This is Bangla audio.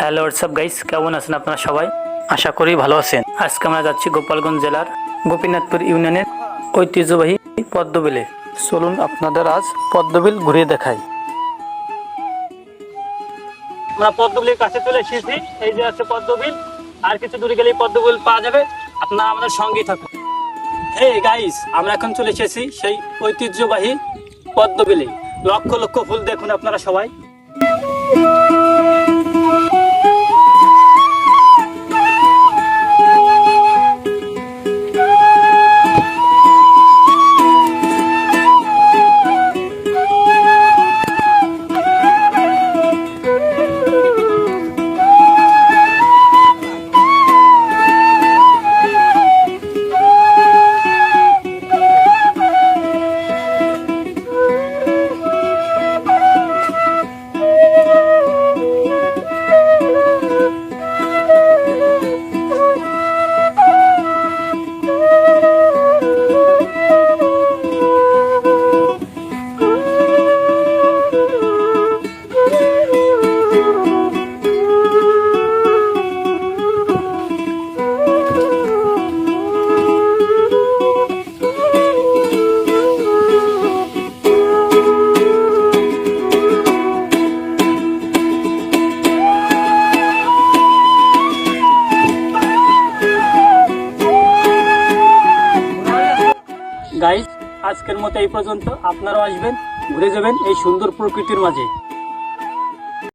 হ্যালো হোয়াটসঅ্যাপ গাইস কেমন আছেন আপনারা সবাই? আশা করি ভালো আছেন। আজকে আমরা যাচ্ছি গোপালগঞ্জ জেলার গোপীনাথপুর ইউনিয়নের ঐতিহ্যবাহী পদ্মবিলে। চলুন আপনাদের আজ পদ্মবিল ঘুরিয়ে দেখাই। আমরা পদ্মবিলের কাছে চলে এসেছি। এই যে আছে পদ্মবিল, আর কিছু দূরে গেলেই পদ্মবিল পাওয়া যাবে। আপনারা আমাদের সঙ্গেই থাকুন। হে গাইস আমরা এখন চলে এসেছি সেই ঐতিহ্যবাহী পদ্মবিলে। লক্ষ লক্ষ ফুল দেখুন আপনারা সবাই। গাইস আজকের মতো এই পর্যন্ত। আপনারাও আসবেন ঘুরে যাবেন এই সুন্দর প্রকৃতির মাঝে।